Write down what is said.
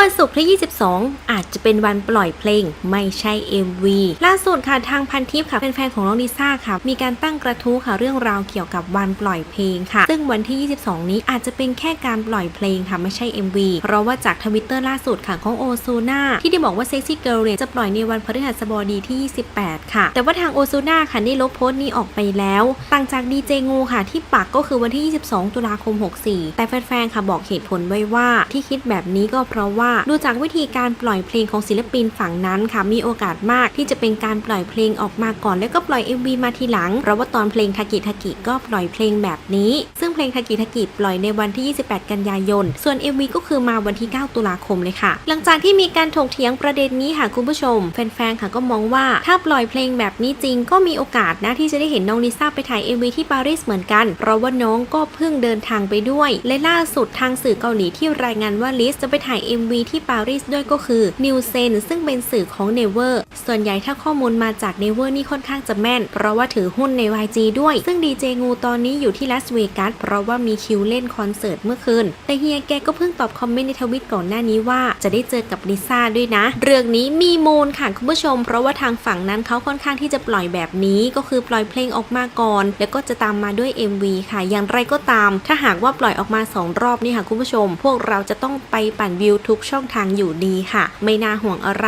วันศุกร์ที่ 22 อาจจะเป็นวันปล่อยเพลงไม่ใช่ MV ล่าสุดค่ะทางพันทิปค่ะแฟนๆของน้องลิซ่าค่ะ มีการตั้งกระทู้ค่ะเรื่องราวเกี่ยวกับวันปล่อยเพลงค่ะ ซึ่งวันที่ 22 นี้อาจจะเป็นแค่การปล่อยเพลงค่ะไม่ใช่ MV เพราะว่าจากทวิตเตอร์ล่าสุดค่ะของโอซูน่าที่ได้บอกว่า Sexy Girl เนี่ยจะปล่อยในวันพฤหัสบดีที่ 28 ค่ะ แต่ว่าทางโอซูน่าค่ะได้ลบโพสต์นี้ออกไปแล้ว ต่างจากดีเจงูค่ะที่ปักก็คือวันที่ 22 ตุลาคม 64 แต่แฟนๆค่ะบอกเหตุผลไว้ว่าที่คิดแบบนี้ก็เพราะว่าดูจากวิธีการปล่อยเพลงของศิลปินฝั่งนั้นค่ะมีโอกาสมากที่จะเป็นการปล่อยเพลงออกมาก่อน แล้วก็ปล่อย MV มาทีหลัง เพราะว่าตอนเพลงทากิทากิก็ปล่อยเพลงแบบนี้ ซึ่งเพลงทากิทากิปล่อยในวันที่ 28 กันยายน ส่วน MV ก็คือมาวันที่ 9 ตุลาคมเลยค่ะ หลังจากที่มีการถกเถียงประเด็นนี้ค่ะคุณผู้ชม แฟนๆค่ะก็มองว่าถ้าปล่อยเพลงแบบนี้จริงก็มีโอกาสนะที่จะได้เห็นน้องลิซ่าไปถ่าย MV ที่ปารีสเหมือนกัน เพราะว่าน้องก็เพิ่งเดินทางไปด้วย และล่าสุดทางสื่อเกาหลีที่รายงานว่าลิซจะไปถ่าย MV ที่ปารีสด้วยก็คือ New Sen ซึ่งเป็นสื่อของ Never ส่วนใหญ่ถ้าข้อมูลมาจาก Never นี่ค่อนข้างจะแม่น เพราะว่าถือหุ้นใน YG ด้วย ซึ่งดีเจงูตอนนี้อยู่ที่ลาสเวกัสเพราะว่ามีคิวเล่นคอนเสิร์ตเมื่อคืน แต่เฮียแกก็เพิ่งตอบคอมเมนต์ในทวิตก่อนหน้านี้ว่าจะได้เจอกับลิซ่าด้วยนะ เรื่องนี้มีมูลค่ะคุณผู้ชม เพราะว่าทางฝั่งนั้นเขาค่อนข้างที่จะปล่อยแบบนี้ ก็คือปล่อยเพลงออกมาก่อน แล้วก็จะตามมาด้วย MV ค่ะ อย่างไรก็ตาม ถ้าหากว่าปล่อยออกมา 2 รอบนี่ค่ะคุณผู้ชม พวกเราจะต้องไปปั่นวิวทุกช่องทางอยู่ดีค่ะ ไม่น่าห่วงอะไร